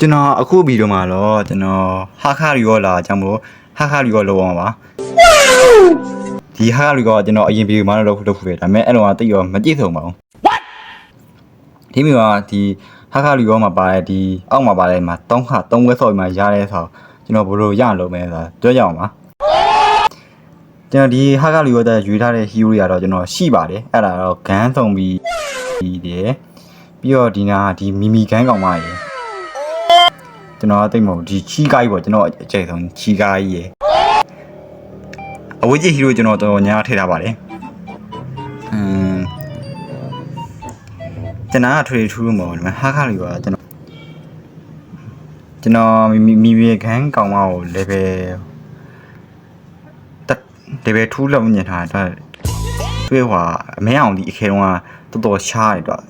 ကျွန်တော်အခုဗီဒီယိုမှာတော့ကျွန်တော်ဟာခါရီရောလာအကြောင်းမလို့ဟာခါရီရောလောက်အောင်ပါဒီဟာခါရီရောကျွန်တော်အရင်ဗီဒီယိုမှာတော့လုပ်လုပ်ခဲ့ဒါပေမဲ့အဲ့လိုကတိတ်ရောမကြည့်ဆုံးပါဘူးဒီမျိုးကဒီဟာခါရီရောမှာပါတဲ့ဒီအောက်မှာပါတဲ့မှာတောင်းခသုံးခွဲဆော့ပြီးမှရတဲ့ဆိုတော့ကျွန်တော်ဘယ်လိုရလို့မဲဆိုတာပြောကြအောင်ပါကျွန်တော်ဒီဟာခါရီရောတဲ့ယူထားတဲ့ဟီရိုတွေကတော့ကျွန်တော်ရှိပါတယ်အဲ့ဒါတော့ဂန်းဆုံးပြီးဒီတယ်ပြီးတော့ဒီနာဒီမီမီဂန်းကောင်မရေ ကျွန်တော်အသိမဟုတ်ဒီချီကားကြီးပေါ့ကျွန်တော်အကျိတ်ဆုံးချီကားကြီးရယ်အဝေးကြီးဟီရိုကျွန်တော်တော်တော်များများထည့်ထားပါတယ်အမ်ကျွန်တော်ကထွေထူးလို့မဟုတ်ဘူးဒီမှာဟာခါလေးပါကျွန်တော်ကျွန်တော်မီမီမီမီခန်းကောင်မကို level တက် level 2လောက်ညင်ထားတာတွေ့ဟွာအမဲအောင်ဒီအခဲတော့တော်တော်ရှားတယ်တော့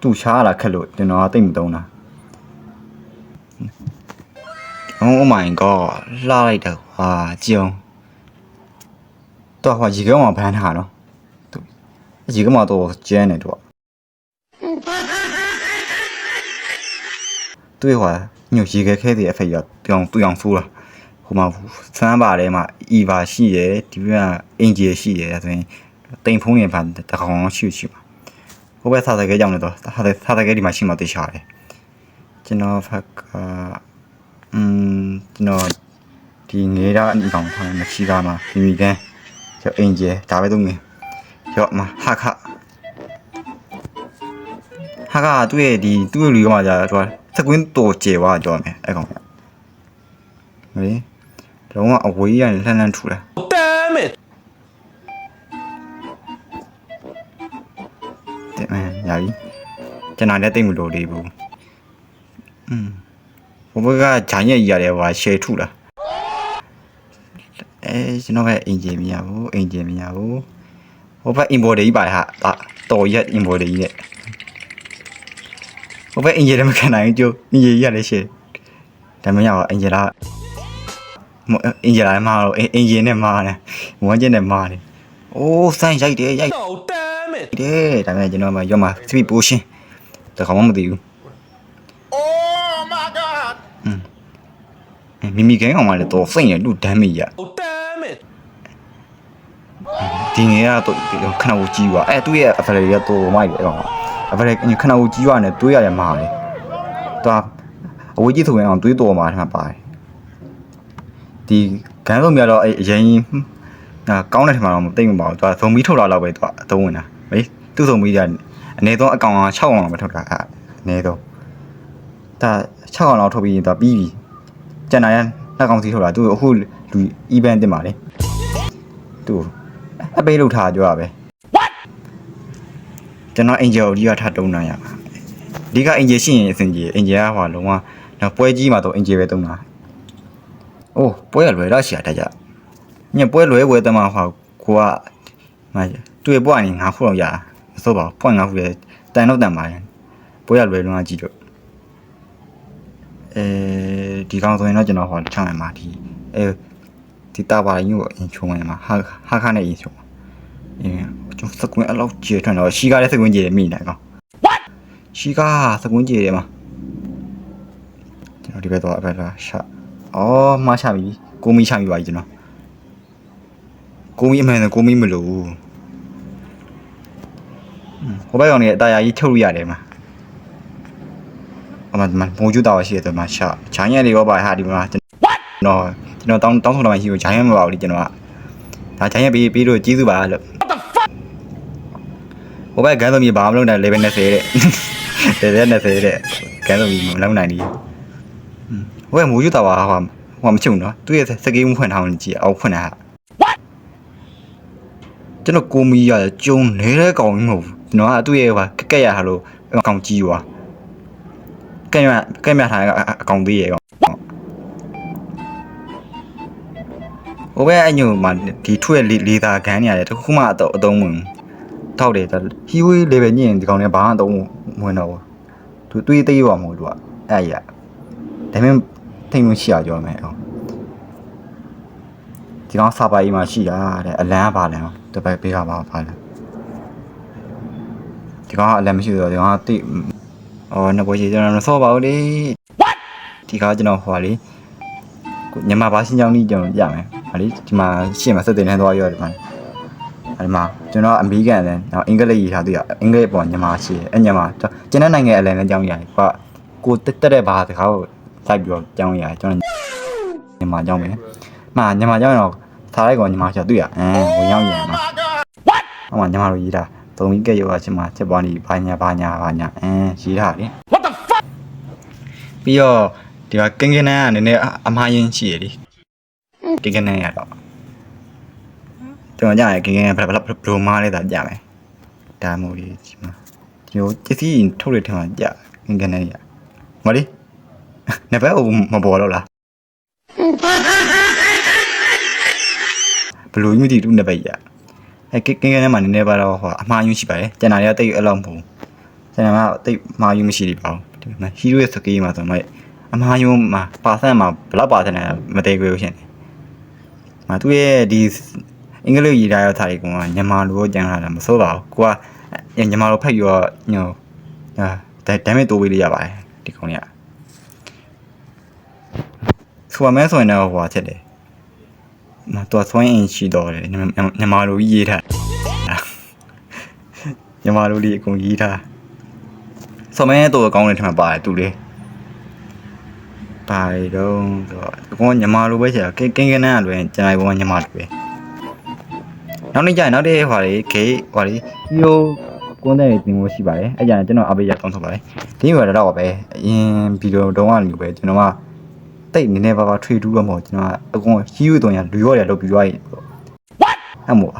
သူ့ရှားလာခက်လို့ကျွန်တော်ကသိမ့်မသုံးတာ Oh my god လှလိုက်တာဟာကြုံတော့ဟောရေကောင်းမှာဘန်းထားနော်သူရေကောင်းမှာတော့ကျန်းနေတော့တွေ့ဟောညိုရေခဲခဲတဲ့အဖေရပြောင်းပြောင်းဆိုးတာဟိုမှာစမ်းပါတယ်မှာအီဗာရှိရယ်ဒီဘက်ကအင်ဂျီရှိရယ်ဆိုရင်တိမ်ဖုံးရင်ဘာတကောင်ရှိရှိပါဟိုဘက်သာတကယ်ကြောင့်လည်းတော့သာ อืมကျွန်တော်ဒီငေးတာအနီကောင်ထားမရှိကားမှာမိမိကန်ကျော်အင်ဂျယ်ဒါပဲသုံးငယ်ကျော်မှာဟာခဟာခသူ့ရဲ့ဒီသူ့ရဲ့လူကမှကြာတော့စကွင်းတော်ကျေသွားကြောမယ်အဲ့ကောင်ကဟေးလုံးဝအဝေးရလှမ်းလှမ်းထူတာ Damn it! တဲ့မညာပြီကျွန်တော်လည်းတိတ်မလို့လေးဘူးอืม ဘဘကဂျိုင်းရဲ့ကြီးရတယ်ဟိုရှယ်ထုလားအဲကျွန်တော်ပဲအင်ဂျင်မရဘူးအင်ဂျင်မရဘူးဟိုဘက်အင်ဘော်ဒေကြီးပါဟာတော်ရက်အင်ဘော်ဒေကြီးနဲ့ဟိုဘက်အင်ဂျင်လည်းမခံနိုင်ဘူးကျိုးအင်ဂျင်ကြီးရတယ်ရှယ်ဒါမရပါအင်ဂျင်လားအင်ဂျင်လားမှာတော့အင်ဂျင်နဲ့မှားတယ်ဝမ်းကျင်နဲ့မှားတယ်အိုးဆိုင်းရိုက်တယ်ရိုက် Oh, damn it! တယ်ဒါပေမဲ့ကျွန်တော်မှရောမှာ speed potion တခါမှမသိဘူး Oh my god! မိမိကဲကောင်မှလည်းတော့စိတ်ရလူဒမ်းမိရ Oh, damn it! ဒီငယ်ကတော့ခဏကိုကြီးွာအဲသူ့ရဲ့ ability ကတော့မိုက်တယ်ကောင် ability ခဏကိုကြီးွာနဲ့တွေးရတယ်မှာလေသူအဝေးကြီးဆိုရင်အောင်တွေးတော်မှာထမပါတယ်ဒီဂန်းဆုံးမြတော့အဲအရင်အာကောင်းတဲ့ထမတော့မသိမပါဘူးသူကဇုံမီထုတ်လာတော့ပဲသူကအသုံးဝင်တာဟေးသူ့ဇုံမီကအနည်းဆုံးအကောင်6ကောင်လောက်ပဲထုတ်တာအဲအနည်းဆုံးဒါ6ကောင်လောက်ထုတ်ပြီးရင်သူပြီးပြီ ကျန်တာရနှစ်ကောင်စီထုတ်တာသူအခုလူ event တင်ပါလေသူအပေးလောက်ထားကြွားပဲ What? ကျွန်တော် angel ကိုဒီကထားတုံးနိုင်ရပါဒီက angel ရှိရင်အဆင်ပြေ angel ကဟိုလုံးဝတော့ပွဲကြီးမှာတော့ angel ပဲတုံးတာအိုးပွဲရလွယ်တော့ရှာတတ်ကြညပွဲလွယ်ဝဲတမဟောကိုကမတွေ့ပွားနေငါခုတော့ရမစိုးပါဘူးပွားငါခုရတန်တော့တန်ပါရင်ပွဲရလွယ်လုံးဝကြည့်တော့ အဲဒီကောင်ဆိုရင်တော့ကျွန်တော်ဟောချမ်းမယ်မှာဒီအဲဒီတာပါရင်ကိုအရင်ချုံမယ်မှာဟာဟာခါနဲ့အရင်ချုံအင်းကျွန်တော်စကွင်းအလောက်ကျေထွန်းတော့ရှီကားလည်းစကွင်းကျေတယ်မိနေကောင် What? ရှီကားစကွင်းကျေတယ်မှာကျွန်တော်ဒီဘက်တော့အဘက်လာရှာအော်မှားချပြီကိုမီချပြီပါကြီးကျွန်တော်ကိုမီအမှန်ဆိုကိုမီမလို့ဘူးဟိုဘက်ကောင်နေအတားယာကြီးထုတ်လို့ရတယ်မှာ အမှန်မှန်ပုံကျူတာရှိတယ်မှာရှာဂျိုင်းရလေးရောပါဟာဒီမှာကျွန် What? တော်ကျွန်တော်တောင်းတောင်းဆိုတော့ရှိကိုဂျိုင်းရမပါဘူးလေကျွန်တော်ကဒါဂျိုင်းရပြီးပြီးတော့ကျေးဇူးပါလို့ What the fuck? ဟိုဘက်ကဂန်းသမီးဘာမှမလုပ်နိုင် level 20တဲ့ level 20တဲ့ဂန်းသမီးမလုပ်နိုင်ဘူးဟိုဘက်မူယူတာပါဟိုဟိုမချုံနော်သူ့ရဲ့စကေးမဖွင့်ထားအောင်ကြည့်အောက်ဖွင့်တာ What? ကျွန်တော်ကိုမီရကျုံနေတဲ့ကောင်ကြီးမဟုတ်ဘူးကျွန်တော်ကသူ့ရဲ့ဟိုကက်ကက်ရဟာလို့အကောင်ကြီးွာ ကက်ရကက်မြထားအကောင်သေးရဲ့ကောင်ဟိုဘက်အညိုမှာဒီထွက်လေလေသာခန်းနေရတယ်တခုမှအတော့အသုံးဝင်ထောက်တယ်ဟီဝေး level ညင်ဒီကောင်နဲ့ဘာမှအသုံးဝင်တော့ဘူးသူတွေးသေးရွာမဟုတ်လို့အဲ့ရဒါပေမဲ့ထိတ်မရှိရကြောမယ်အောင်ဒီကောင်စာပါကြီးမှာရှိတာတဲ့အလန်းကပါလန်းတပိုက်ပေးကပါပါလန်းဒီကောင်ကအလန်းမရှိတော့ဒီကောင်ကတိ အော်နှစ်ပွဲရှိကျွန်တော်ဆော့ပါဦးလေ What? ဒီကားကျွန်တော်ဟိုပါလေကိုညမဘာရှင်းကြောင်းကြီးကျွန်တော်ပြမယ်ဟာလေဒီမှာရှင်းမှာစက်တင်နဲ့သွားရောဒီမှာအဲဒီမှာကျွန်တော်အမေရိကန်လည်းနောက်အင်္ဂလိပ်ရေးထားသေးရအင်္ဂလိပ်ပေါ်ညမရှိတယ်အညမကျွန်တော်နိုင်ငံအလယ်နဲ့ကြောင်းရတယ်ကွာကိုတက်တက်တဲ့ဘာတခါကိုစိုက်ပြီးတော့ကြောင်းရတယ်ကျွန်တော်ညမကြောင်းမယ်မှာညမကြောင်းရင်တော့ထားလိုက်ကောညမချတွေ့ရအမ်ဝင်ရောက်ရင်နော်ဟိုမှာညီမတို့ရေးတာ သုံးပြီးကဲရောအချင်းမှာချက်ပွားနေဘာညာဘာညာဘာညာအင်းရေးတာလေ What the fuck ပြီးတော့ဒီကကင်းကင်းနန်းကနည်းနည်းအမှားရင်းရှိရလေကင်းကင်းနန်းရတော့တော်ကြရကင်းကင်းဘယ်ဘယ်ဘယ်လိုမားလဲတာကြမယ်ဒါမို့ဒီမှာဒီလိုပစ္စည်းထုတ်ရတဲ့မှာကြကင်းကင်းနန်းရမလေးနေဘက်မပေါ်တော့လားဘလူးမြူတီတူနေဘက်ရ အဲကကင်းကင်းထဲမှာနည်းနည်းပါတော့ဟိုအမှားယွင်းရှိပါတယ်ကျန်တာတွေကတိတ်အဲ့လောက်မဟုတ်ဘူးကျန်တာကတိတ်အမှားယွင်းမရှိသေးပါဘူးဒီမှာဟီးရိုရဲ့စကေးမှာဆိုတော့အမှားယွင်းမှာပါဆန့်မှာဘယ်လောက်ပါဆန့်လဲမသိဘူးရှင်။မာသူရဲ့ဒီအင်္ဂလိပ်ရေးထားရတဲ့တွေကညမာလိုကျန်လာတာမစိုးပါဘူး။ကိုကညမာလိုဖက်ရောညိုအာဒါဒါမဲ့တိုးပေးလို့ရပါတယ်ဒီကောင်ကြီးကဆိုရမယ်ဆိုရင်တော့ဟိုဟာချက်တယ် မတော်ဆွမ်းအင်ရှိတော့တယ်ညမာလိုကြီးရေးထားညမာလိုလေးအကုန်ရေးထားဆော်မဲတော့ကောင်းတဲ့ထင်မှာပါတယ်သူလေးပါတယ်တော့ဆိုတော့အကုန်ညမာလိုပဲချက်ကင်းကင်းကန်းကလွယ်ကျန်လိုက်ဘောညမာလိုပဲနောက်နေ့ကျရင်နောက်တဲ့ဟွာလေးဂိတ်ဟွာလေးဟီယိုကွန်းတဲ့တင်ဖို့ရှိပါတယ်အဲ့ကြရင်ကျွန်တော်အပေးရတောင်းထုတ်ပါတယ်ဒီမှာတော့ပဲအရင်ဗီဒီယိုတုံးကလူပဲကျွန်တော်က တိတ်နည်းနည်းပါးပါထွေထူးတော့မဟုတ်ကျွန်တော်ကအကုန်ဟီယိုတုံးရလူရော်ရလောက်ပြီးသွားရင် What အဲ့မို့